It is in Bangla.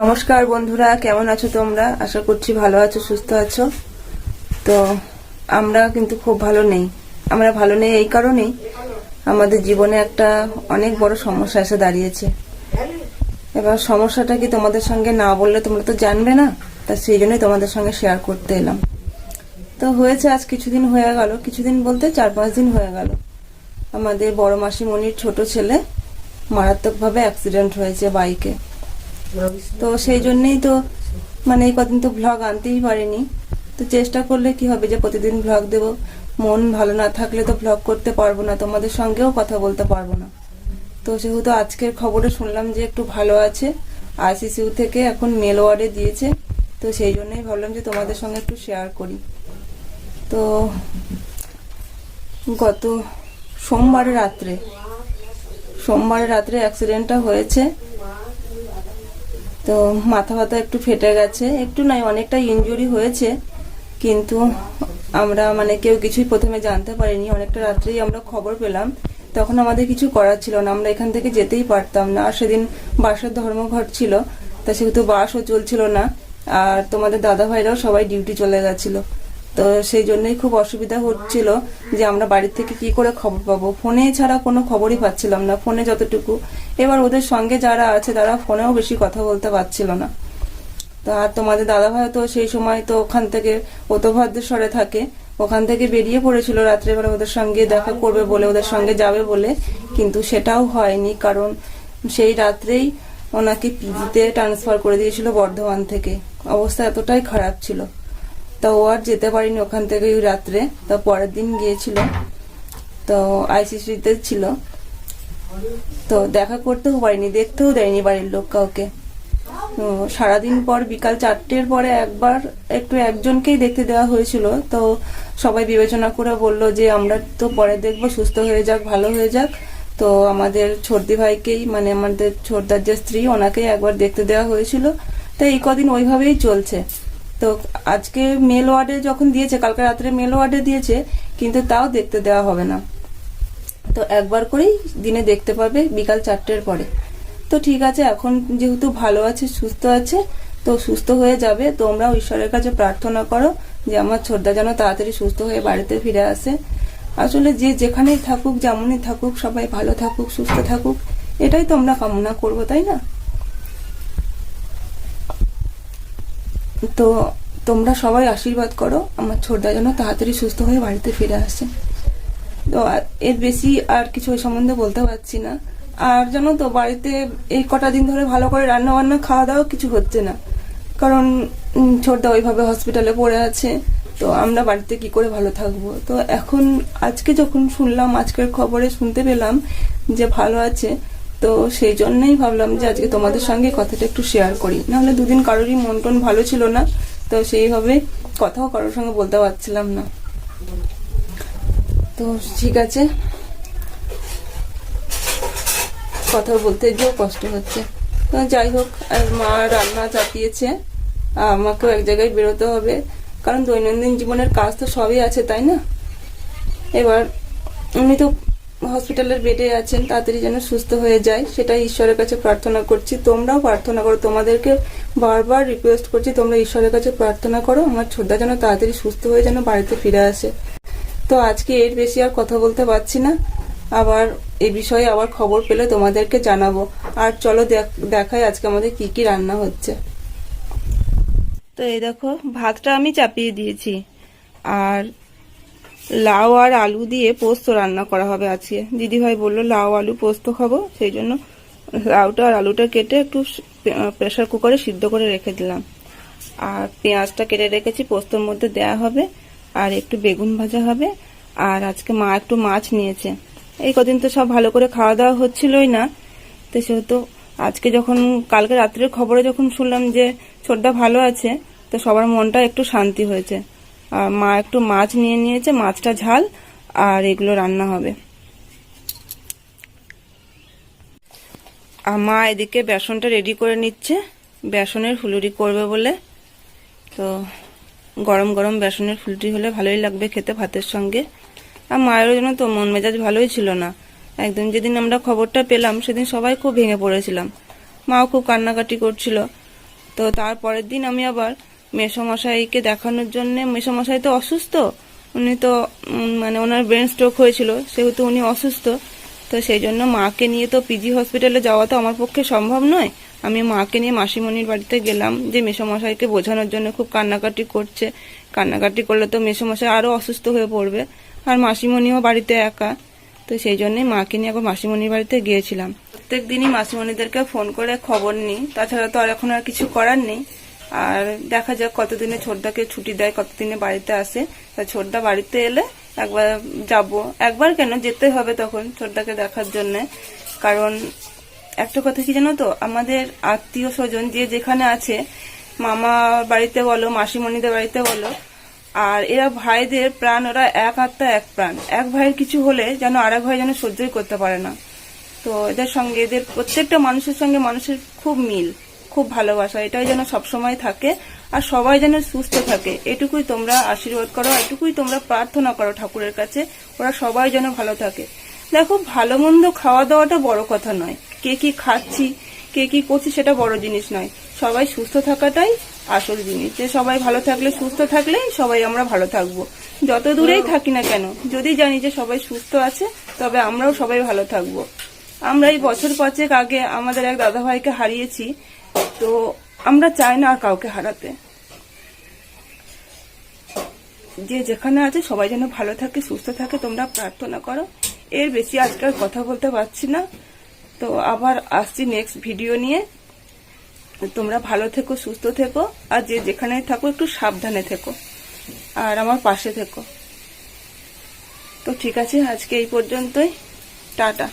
নমস্কার বন্ধুরা, কেমন আছো তোমরা? আশা করছি ভালো আছো, সুস্থ আছো। তো আমরা কিন্তু খুব ভালো নেই। আমরা ভালো নেই এই কারণেই আমাদের জীবনে একটা অনেক বড় সমস্যা এসে দাঁড়িয়েছে। এবার সমস্যাটা কি তোমাদের সঙ্গে না বললে তোমরা তো জানবে না, তা সেই জন্যই তোমাদের সঙ্গে শেয়ার করতে এলাম। তো হয়েছে, আজ কিছুদিন হয়ে গেল। কিছুদিন বলতে চার পাঁচ দিন হয়ে গেল। আমাদের বড় মাসিমণির ছোট ছেলে মারাত্মকভাবে অ্যাক্সিডেন্ট হয়েছে বাইকে তো সেই জন্যই তো মানে এই কদিন তো ভ্লগ আনতেই পারিনি। তো চেষ্টা করলে কি হবে যে প্রতিদিন ভ্লগ দেব। মন ভালো না থাকলে তো ভ্লগ করতে পারব না, তোমাদের সঙ্গেও কথা বলতে পারব না। তো সেহেতু আজকের খবরে শুনলাম যে একটু ভালো আছে। আইসিসিউ থেকে এখন মেল ওয়ার্ডে দিয়েছে। তো সেই জন্যই ভাবলাম যে তোমাদের সঙ্গে একটু শেয়ার করি। তো গত সোমবারে রাত্রে সোমবারে রাত্রে অ্যাক্সিডেন্টটা হয়েছে। তো মাথা ব্যথা একটু ফেটে গেছে। একটু নাই অনেকটা ইঞ্জুরি হয়েছে। কিন্তু আমরা মানে কেউ কিছুই প্রথমে জানতে পারিনি। অনেকটা রাত্রেই আমরা খবর পেলাম। তখন আমাদের কিছু করার ছিল না। আমরা এখান থেকে যেতেই পারতাম না। আর সেদিন বাসের ধর্মঘট ছিল। তা সেহেতু বাসও চলছিল না। আর তোমাদের দাদা ভাইরাও সবাই ডিউটি চলে গেছিল। তো সেই জন্যই খুব অসুবিধা হচ্ছিল যে আমরা বাড়ির থেকে কি করে খবর পাবো। ফোনে ছাড়া কোনো খবরই পাচ্ছিলাম না, ফোনে যতটুকু। এবার ওদের সঙ্গে যারা আছে তারা ফোনেও বেশি কথা বলতে পারছিল না। তো আর তোমাদের দাদা ভাই তো সেই সময় তো ওখান থেকে, ও তো ভদ্রেশ্বরে থাকে, ওখান থেকে বেরিয়ে পড়েছিল রাত্রেবেলা ওদের সঙ্গে দেখা করবে বলে, ওদের সঙ্গে যাবে বলে। কিন্তু সেটাও হয়নি কারণ সেই রাত্রেই ওনাকে পিজিতে ট্রান্সফার করে দিয়েছিল বর্ধমান থেকে। অবস্থা এতটাই খারাপ ছিল। তা ও আর যেতে পারিনি ওখান থেকে ওই রাত্রে। তা পরের দিন গিয়েছিল। তো আইসিসিতে ছিল। তো দেখা করতেও পারিনি, দেখতেও দেয়নি বাড়ির লোক কাউকে। সারাদিন পর বিকাল চারটের পরে একবার একটু একজনকেই দেখতে দেওয়া হয়েছিল। তো সবাই বিবেচনা করে বলল যে, আমরা তো পরে দেখব, সুস্থ হয়ে যাক, ভালো হয়ে যাক। তো আমাদের ছর্দি ভাইকেই মানে আমাদের ছোটদার যে স্ত্রী, ওনাকেই একবার দেখতে দেওয়া হয়েছিল। তো এই কদিন ওইভাবেই চলছে। তো আজকে মেল ওয়ার্ডে যখন দিয়েছে, কালকে রাত্রে মেল ওয়ার্ডে দিয়েছে, কিন্তু তাও দেখতে দেওয়া হবে না। তো একবার করেই দিনে দেখতে পাবে বিকাল চারটের পরে। তো ঠিক আছে, এখন যেহেতু ভালো আছে, সুস্থ আছে, তো সুস্থ হয়ে যাবে। তোমরা ঈশ্বরের কাছে প্রার্থনা করো যে আমার ছোটদা যেন তাড়াতাড়ি সুস্থ হয়ে বাড়িতে ফিরে আসে। আসলে যে যেখানেই থাকুক, যেমনই থাকুক, সবাই ভালো থাকুক, সুস্থ থাকুক, এটাই তো আমরা কামনা করব, তাই না? তো তোমরা সবাই আশীর্বাদ করো, আমার ছোটদা যেন তাড়াতাড়ি সুস্থ হয়ে বাড়িতে ফিরে আসে। তো এর বেশি আর কিছু ওই সম্বন্ধে বলতে পারছি না। আর জানো তো, বাড়িতে এই কটা দিন ধরে ভালো করে রান্না বান্না খাওয়া দাওয়া কিছু হচ্ছে না। কারণ ছোটদা ওইভাবে হসপিটালে পড়ে আছে, তো আমরা বাড়িতে কি করে ভালো থাকব? তো এখন আজকে যখন শুনলাম, আজকের খবরে শুনতে পেলাম যে ভালো আছে তো সেই জন্যই ভাবলাম যে আজকে তোমাদের সঙ্গে কথাটা একটু শেয়ার করি। নাহলে দুদিন কারোরই মন টন ভালো ছিল না, তো সেইভাবে কথাও কারোর সঙ্গে বলতে পারছিলাম না। তো ঠিক আছে। কথা বলতে গিয়েও কষ্ট হচ্ছে। তো যাই হোক, আর মা রান্না চাপিয়েছে আমাকেও এক জায়গায় বেরোতে হবে, কারণ দৈনন্দিন জীবনের কাজ তো সবই আছে, তাই না? এবার উনি তো হসপিটালের বেডে আছেন, তাড়াতাড়ি যেন সুস্থ হয়ে যায়, সেটাই ঈশ্বরের কাছে প্রার্থনা করছি। তোমরাও প্রার্থনা করো, তোমাদেরকে বারবার রিকোয়েস্ট করছি, তোমরা ঈশ্বরের কাছে প্রার্থনা করো, আমার ছোটদা যেন তাড়াতাড়ি সুস্থ হয়ে যেন বাড়িতে ফিরে আসে। তো আজকে এর বেশি আর কথা বলতে পারছি না, আবার এই বিষয়ে আবার খবর পেলে তোমাদেরকে জানাব। আর চলো দেখ- দেখাই আজকে আমাদের কি কি রান্না হচ্ছে। তো এই দেখো, ভাতটা আমি চাপিয়ে দিয়েছি, আর লাউ আর আলু দিয়ে পোস্ত রান্না করা হবে আজকে। দিদিভাই বলল, লাউ, আলু, পোস্ত খাব। সেই জন্য লাউটা আর আলুটা কেটে একটু প্রেশার কুকারে সিদ্ধ করে রেখে দিলাম। আর পেঁয়াজটা কেটে রেখেছি, পোস্তর মধ্যে দেয়া হবে। আর একটু বেগুন ভাজা হবে। আর আজকে মা একটু মাছ নিয়েছে। এই কদিন তো সব ভালো করে খাওয়া দাওয়া হচ্ছিলই না। তো সেহেতু আজকে যখন, কালকে রাত্রের খবরে যখন শুনলাম যে ছোটদা ভালো আছে, তো সবার মনটা একটু শান্তি হয়েছে। মা একটু মাছ নিয়ে নিয়েছে, মাছটা ঝাল, আর এগুলো রান্না হবে। আর মা এদিকে বেসনটা রেডি করে নিচ্ছে। বেসনের ফুলুরি করবে বলে। তো গরম গরম বেসনের ফুলটি হলে ভালোই লাগবে খেতে ভাতের সঙ্গে। আর মায়েরও জন্য তো মন মেজাজ ভালোই ছিল না। একদম যেদিন আমরা খবরটা পেলাম, সেদিন সবাই খুব ভেঙে পড়েছিলাম। মাও খুব কান্নাকাটি করছিল। তো তারপরের দিন আমি আবার মেসমশাইকে দেখানোর জন্য মেসমশাই তো অসুস্থ। উনি তো মানে ওনার ব্রেন স্ট্রোক হয়েছিল, সেহেতু উনি অসুস্থ। তো সেই জন্য মাকে নিয়ে তো পিজি হসপিটালে যাওয়া তো আমার পক্ষে সম্ভব নয়। আমি মাকে নিয়ে মাসিমণির বাড়িতে গেলাম যে মেসমশাইকে বোঝানোর জন্য খুব কান্নাকাটি করছে। কান্নাকাটি করলে তো মেসমশাই আরও অসুস্থ হয়ে পড়বে। আর মাসিমণিও বাড়িতে একা। তো সেই জন্যই মাকে নিয়ে একবার মাসিমণির বাড়িতে গিয়েছিলাম। প্রত্যেক দিনই মাসিমণিদেরকে ফোন করে খবর নিই। তাছাড়া তো আর এখন আর কিছু করার নেই। আর দেখা যাক কতদিনে ছোটদাকে ছুটি দেয়, কতদিনে বাড়িতে আসে। তা ছোটদা বাড়িতে এলে একবার যাব। একবার কেন? যেতে হবে তখন ছোটদাকে দেখার জন্য। কারণ একটা কথা কি জানো তো? আমাদের আত্মীয় স্বজন যে যেখানে আছে, মামা বাড়িতে বলো, মাসিমণিদের বাড়িতে বলো, আর এরা ভাইদের প্রাণ, ওরা এক আত্মা, এক প্রাণ। এক ভাইয়ের কিছু হলে যেন আরেক ভাই যেন সহ্যই করতে পারে না। তো এদের সঙ্গে, এদের প্রত্যেকটা মানুষের সঙ্গে মানুষের খুব মিল। খুব ভালোবাসা, এটাই যেন সবসময় থাকে আর সবাই যেন সুস্থ থাকে। এটুকুই তোমরা আশীর্বাদ করো এটুকুই তোমরা প্রার্থনা করো ঠাকুরের কাছে, ওরা সবাই যেন ভালো থাকে। দেখো, ভালো মন্দ খাওয়া দাওয়াটা বড় কথা নয়। কে কি খাচ্ছি, কে কি করছি সেটা বড় জিনিস নয়। সবাই সুস্থ থাকাটাই আসল জিনিস। যে সবাই ভালো থাকলে সুস্থ থাকলেই সবাই আমরা ভালো থাকব। যত দূরেই থাকি না কেন, যদি জানি যে সবাই সুস্থ আছে, তবে আমরাও সবাই ভালো থাকব। আমরা এই বছর পাঁচেক আগে আমাদের এক দাদা ভাইকে হারিয়েছি। তো আমরা চাই না আর কাউকে হারাতে। যে যেখানে আছে সবাই যেন ভালো থাকে, সুস্থ থাকে, তোমরা প্রার্থনা করো। এর বেশি আজকাল কথা বলতে পারছি না। তো আবার আসছি নেক্সট ভিডিও নিয়ে। তোমরা ভালো থেকো, সুস্থ থেকো, আর যে যেখানে থাকো, একটু সাবধানে থেকো, আর আমার পাশে থেকো। তো ঠিক আছে, আজকে এই পর্যন্তই। টাটা।